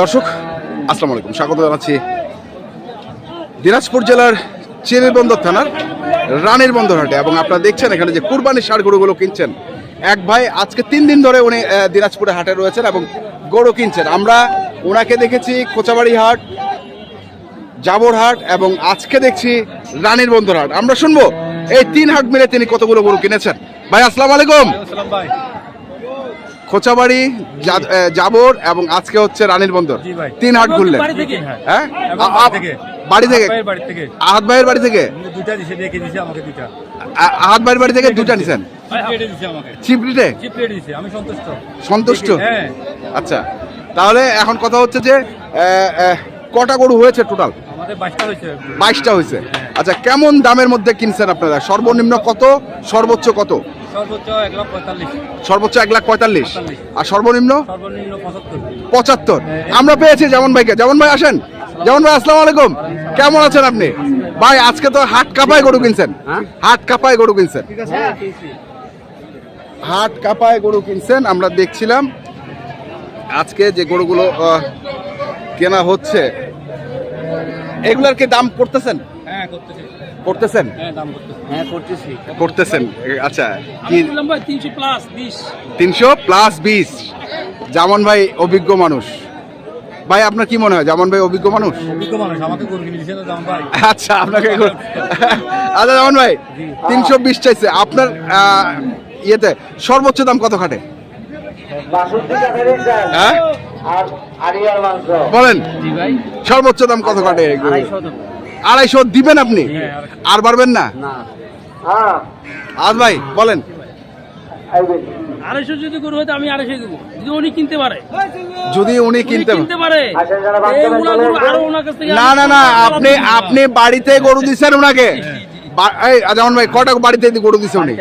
দর্শক আসসালামু আলাইকুম স্বাগত জানাচ্ছি দিনাজপুর জেলার চিনিবন্দর থানার রানীর বন্দর হাটে। এবং আপনারা দেখছেন এখানে যে কুরবানির ষাড় গরুগুলো কিনছেন। এক ভাই, আজকে তিন দিন ধরে উনি দিনাজপুরে হাটে রয়েছেন এবং গরু কিনছেন। আমরা ওনাকে দেখেছি কোচাবাড়ি হাট, জাবর হাট এবং আজকে দেখছি রানীর বন্দর হাট। আমরা শুনব, এই তিন হাট মিলে তিনি কতগুলো গরু কিনেছেন। ভাই, আসসালামু আলাইকুম। ভাই। খোঁচাবাড়ি জাবর এবং আজকে হচ্ছে রানীর বন্দর। তিন হাট ঘুরলেন। বাড়ি থেকে? হ্যাঁ? বাড়ি থেকে। আহাত ভাইয়ের বাড়ি থেকে। আহাত ভাইয়ের বাড়ি থেকে? দুটা নিছেন? সন্তুষ্ট। হ্যাঁ। আচ্ছা। তাহলে এখন কথা হচ্ছে যে কটা গরু হয়েছে টোটাল বাইশটা হয়েছে। বাইশটা হয়েছে। আচ্ছা কেমন দামের মধ্যে কিনছেন আপনারা? সর্বনিম্ন কত? সর্বোচ্চ কত? সর্বোচ্চ এক লাখ পঁয়তাল্লিশ। সর্বোচ্চ এক লাখ পঁয়তাল্লিশ। আর সর্বনিম্ন? সর্বনিম্ন পঁচাত্তর। আমরা পেয়েছি যেমন ভাইকে যেমন ভাই আসেন। যেমন ভাই আসসালামু আলাইকুম। কেমন আছেন আপনি? ভাই আজকে তো হাট কাপায় গরু কিনছেন। হাট কাপায় গরু কিনছেন। হাট কাপায় গরু কিনছেন আমরা দেখছিলাম। আজকে যে গরুগুলো আহ, কেনা হচ্ছে এগুলার কি দাম করতেছেন হ্যাঁ করতেছেন? হ্যাঁ করতেছি। হ্যাঁ করতেছেন? আচ্ছা কি তিনশো প্লাস বিশ। তিনশো প্লাস বিশ। জামন ভাই অভিজ্ঞ মানুষ। ভাই আপনার কি মনে হয়? জামন ভাই অভিজ্ঞ মানুষ? অভিজ্ঞ মানুষ আমাকে গরু কিনে দিছে না ভাই। আচ্ছা আপনাকে আচ্ছা জামান ভাই তিনশো বিশ চাইছে। আপনার ইয়েতে সর্বোচ্চ দাম কত খাটে? হ্যাঁ? আর আরিয়ার মাংস। বলেন। সর্বোচ্চ দাম কত খাটে? আড়াইশো দিবেন আপনি? আর পারবেন না? না। হ্যাঁ আজ ভাই বলেন। আড়াইশো যদি গরু হয় আমি আড়াইশো দেবো। যদি উনি কিনতে পারে। যদি কিনতে পারে। না না না আপনি আপনি বাড়িতে গরু দিচ্ছেন ওনাকে এই যেমন ভাই কটা বাড়িতে গরু উনি?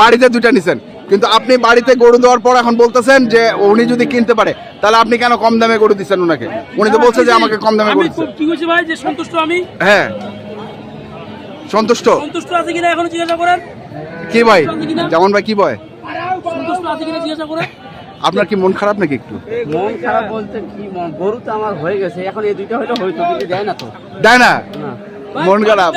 বাড়িতে দুইটা নিছেন? কিন্তু আপনি বাড়িতে গরু দেওয়ার পর এখন বলতেছেন যে উনি যদি কিনতে পারে তাহলে আপনি কেন কম দামে গরু দিচ্ছেন ওনাকে? উনি তো বলছে যে আমাকে কম দামে গরু কি হয়েছে ভাই যে সন্তুষ্ট আমি। হ্যাঁ। সন্তুষ্ট? সন্তুষ্ট আছে কিনা এখনও জিজ্ঞাসা করেন কি ভাই? যেমন ভাই কি বয় সন্তুষ্ট আছে কিনা জিজ্ঞাসা করেন আপনার কি মন খারাপ নাকি একটু? মন খারাপ বলতে কি গরু তো আমার হয়ে গেছে এখন এই দুইটা হইলে হয়তো কিন্তু দেয় না তো। দেয় না? না। মন খারাপ।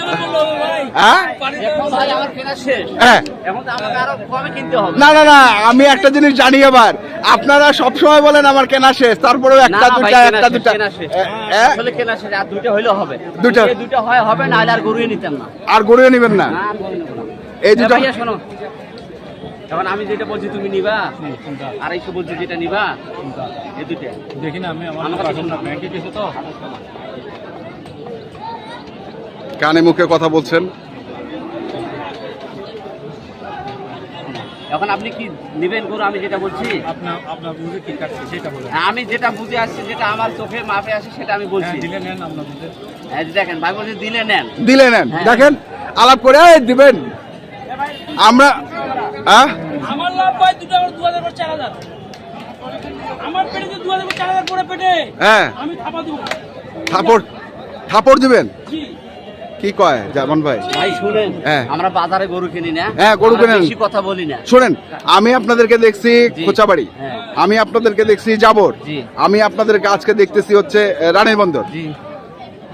হ্যাঁ? এখন ভাই আমার কেনা শেষ হ্যাঁ। এখন তো আমাকে আরও কমে কিনতে হবে না না না আমি একটা জিনিস জানি এবার। আপনারা সব সময় বলেন আমার কেনা শেষ তারপরেও একটা দুটা একটা দুটা কেনা শেষ। এ, এ, আসলে কেনা শেষ আর দুইটা হইলে হবে। দুইটা। এই হয় হবে না আর গরুই নিতাম না। আর গড়িয়ে নেবেন না। এই দুটো শোনো। এখন আমি যেটা বলছি তুমি নিবা? আড়াইশো বলছি যেটা নিবা? এই দুইটা। দেখি না আমি আমার কাছে কাছে ব্যাংকে গেছে তো? কানে মুখে কথা বলছেন। এখন আপনি কি নিবেন গরু? আমি যেটা বলছি। বলে আমি যেটা বুঝে আসছি যেটা আমার চোখের মাপে আসে সেটা আমি বলছি। হ্যাঁ হ্যাঁ, দেখেন ভাই বলছে দিলে নেন। দিলে নেন। হ্যাঁ। দেখেন আলাপ করে দিবেন। আমরা হ্যাঁ? আমার লাভ ভাই দুটো আমার দু হাজার চার হাজার। আমার পেটে যে দু হাজার চার হাজার করে পেটে হ্যাঁ। আমি থাপা দিব। থাপড় থাপড় দিবেন? জি। কি কয় জামান ভাই ভাই শুনেন হ্যাঁ। আমরা বাজারে গরু কিনি না হ্যাঁ, গরু আমরা কিনেন। বেশি কথা বলি না শোনেন আমি আপনাদেরকে দেখছি জি। কোচাবাড়ি হ্যাঁ। আমি আপনাদেরকে দেখছি জাবর আমি আপনাদেরকে আজকে দেখতেছি হচ্ছে রানীর বন্দর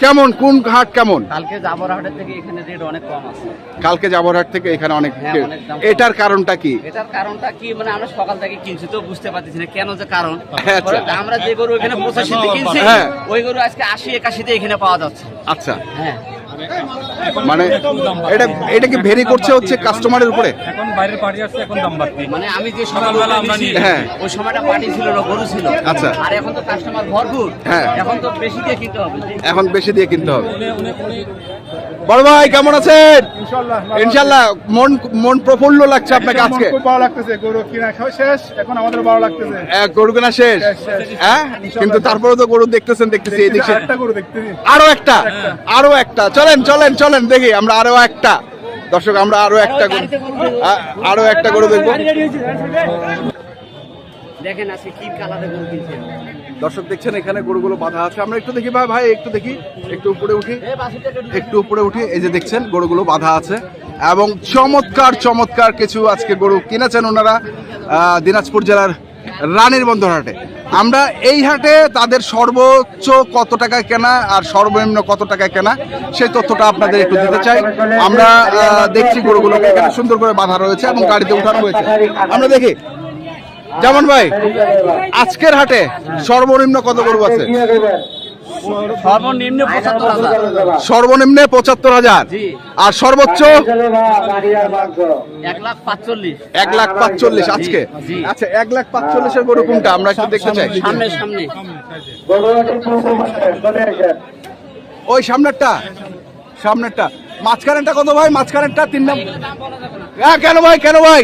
কেমন কোন হাট কেমন কালকে জাবর হাটের থেকে এখানে রেট অনেক কম আছে কালকে জাবর থেকে এখানে অনেক হ্যাঁ, কম। এটার কারণটা কি এটার কারণটা কি মানে আমরা সকাল থেকে কিনছি তো বুঝতে পারতেছি না কেন যে কারণ হ্যাঁ, আচ্ছা। আমরা যে গরু এখানে কিনছি। ওই গরু আজকে আশি একাশিতে এখানে পাওয়া যাচ্ছে আচ্ছা হ্যাঁ মানে এটা এটা কি ভেরি করছে হচ্ছে কাস্টমারের উপরে? এখন বাইরের পার্টি আসছে এখন দাম বাড়তি মানে আমি যে সকালবেলা আমরা নিয়ে হ্যাঁ। ওই সময়টা পার্টি ছিল না গরু ছিল। আচ্ছা। আর এখন তো কাস্টমার ভরপুর। হ্যাঁ। এখন তো বেশি দিয়ে কিনতে হবে। এখন বেশি দিয়ে কিনতে হবে। বড় ভাই কেমন আছেন? ইনশাল্লাহ মন মন প্রফুল্ল লাগছে আপনাকে আজকে। খুব ভালো লাগতেছে গরু কিনা শেষ এখন আমাদের ভালো লাগতেছে। এক গরু কেনা শেষ। হ্যাঁ? কিন্তু তারপরে তো গরু দেখতেছেন দেখতেছি এই দিকে একটা গরু দেখতেছি। আরও একটা আরও একটা চলেন চলেন চলেন দেখি আমরা আরও একটা। দর্শক আমরা আরও একটা আরও একটা গরু দেখব। দেখেন আজকে কি কালারে গরু কিনছে। দর্শক দেখছেন এখানে গরুগুলো বাঁধা আছে। আমরা একটু দেখি ভাই ভাই একটু দেখি একটু উপরে উঠি। একটু উপরে উঠি এই যে দেখছেন গরুগুলো বাঁধা আছে। এবং চমৎকার চমৎকার কিছু আজকে গরু কিনেছেন ওনারা দিনাজপুর জেলার রানীর বন্দর হাটে আমরা এই হাটে তাদের সর্বোচ্চ কত টাকায় কেনা আর সর্বনিম্ন কত টাকায় কেনা, সেই তথ্যটা আপনাদের একটু দিতে চাই। আমরা দেখছি গরুগুলোকে এখানে সুন্দর করে বাঁধা রয়েছে এবং গাড়িতে উঠানো হয়েছে। আমরা দেখি। যেমন ভাই, আজকের হাটে সর্বনিম্ন কত গরু আছে? সর্বনিম্ন পঁচাত্তর হাজার। সর্বনিম্নে পঁচাত্তর হাজার। আর সর্বোচ্চ? এক লাখ পাঁচচল্লিশ। এক লাখ পাঁচচল্লিশ আজকে। আচ্ছা এক লাখ পাঁচচল্লিশের গরু কোনটা? আমরা একটু দেখতে চাই। সামনে সামনে। ওই সামনেরটা? সামনেরটা। মাঝখানেরটা কত ভাই? মাঝখানেরটা তিন নম্বর হ্যাঁ কেন ভাই? কেন ভাই?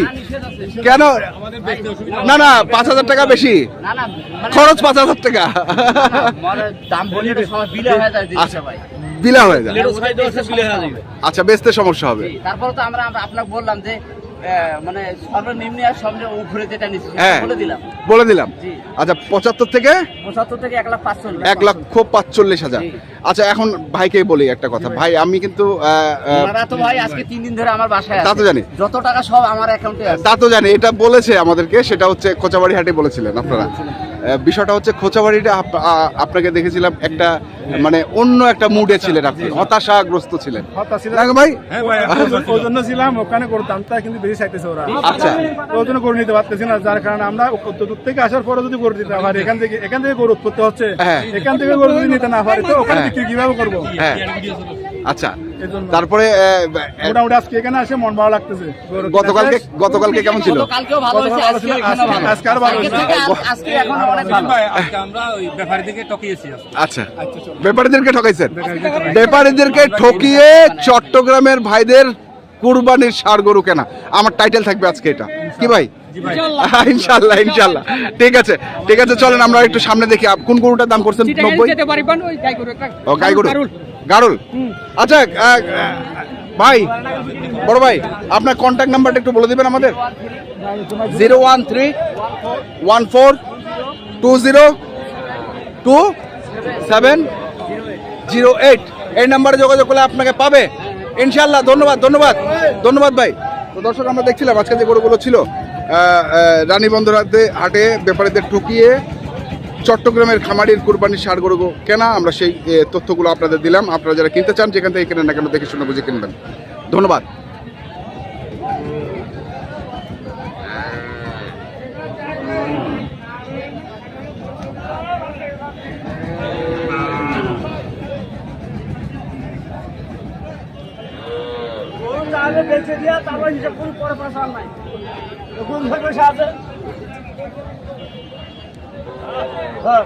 কেন? না না পাঁচ হাজার টাকা বেশি। না না খরচ পাঁচ হাজার টাকা। মানে বিলে হয়ে যায়। আচ্ছা বিলা হয়ে যায় আচ্ছা বেচতে সমস্যা হবে। তারপরে তো আমরা আপনাকে বললাম যে মানে সর্বনিম্ন আর সবচেয়ে উপরে যেটা নিচ্ছি হ্যাঁ বলে দিলাম। বলে দিলাম। আচ্ছা পঁচাত্তর থেকে পঁচাত্তর থেকে এক লাখ পাঁচচল্লিশ। এক লক্ষ পাঁচচল্লিশ হাজার। আচ্ছা এখন ভাইকে বলি একটা কথা। ভাই। আমি কিন্তু তো ভাই আজকে তিন দিন ধরে আমার বাসায় তা তো জানি। যত টাকা সব আমার অ্যাকাউন্টে তা তো জানি এটা বলেছে আমাদেরকে সেটা হচ্ছে কোচাবাড়ি হাটে বলেছিলেন আপনারা। বিষয়টা হচ্ছে খোঁচাবাড়িটা আপ- আপনাকে দেখেছিলাম একটা মানে অন্য একটা মুডে ছিলেন আপনি হতাশাগ্রস্ত ছিলেন। ভাই? ওই- জন্য ছিলাম ওখানে গরুর দামটা কিন্তু বেশি চাইতেছে ওরা। আচ্ছা। ওই জন্য গরু নিতে পারতেছি না যার কারণে আমরা দূর থেকে আসার পরে যদি গরু দিতে পারি এখান থেকে এখান থেকে গরু উৎপত্তি হচ্ছে হ্যাঁ। এখান থেকে গরু যদি নিতে না পারি তো ওখানে হ্যাঁ। বিক্রি কীভাবে করব? হ্যাঁ। আচ্ছা তারপরে আহ, আহ, মোটামুটি আজকে এখানে আসে মন ভালো লাগতেছে। গতকালকে গতকালকে কেমন ছিল? কালকেও ভালো হয়েছে আজকে আরও ভালো আজকে হয়েছে। থেকে আজ- আজকে এখন অনেক ভালো। আজকে আমরা ওই ব্যাপারীদেরকে টকিয়েছি আচ্ছা। ব্যাপারীদেরকে ঠকাইছেন? ব্যাপারীদেরকে ঠকিয়ে চট্টগ্রামের ভাইদের কুরবানির সার গরু কেনা। আমার টাইটেল থাকবে আজকে এটা। কি ভাই? ইনশাল্লাহ ইনশাল্লাহ ঠিক আছে ঠিক আছে চলেন আমরা একটু সামনে দেখি কোন গরুটার দাম করছেন? নব্বই? ও গাই গরু। গারুল? আচ্ছা ভাই বড় ভাই আপনার কন্ট্যাক্ট নাম্বারটা একটু বলে দিবেন আমাদের? Zero one three one four two zero two seven zero eight. এই নাম্বারে যোগাযোগ করলে আপনাকে পাবে। ইনশাল্লাহ ধন্যবাদ ধন্যবাদ ধন্যবাদ ভাই। তো দর্শক আমরা দেখছিলাম আজকে যে গরুগুলো ছিল রানী বন্দর হাটে হাটে ব্যাপারীদের ঠকিয়ে চট্টগ্রামের খামারির কুরবানির সার গরু কেনা, আমরা সেই তথ্যগুলো আপনাদের দিলাম। আপনারা যারা কিনতে চান, যেখান থেকে কেনেন না কেন দেখে শুনে বুঝে কিনবেন। ধন্যবাদ। বেঁচে দিয়া, তারপর হিসাব করে পরে নাই কোন ভাই বসে আছে হ্যাঁ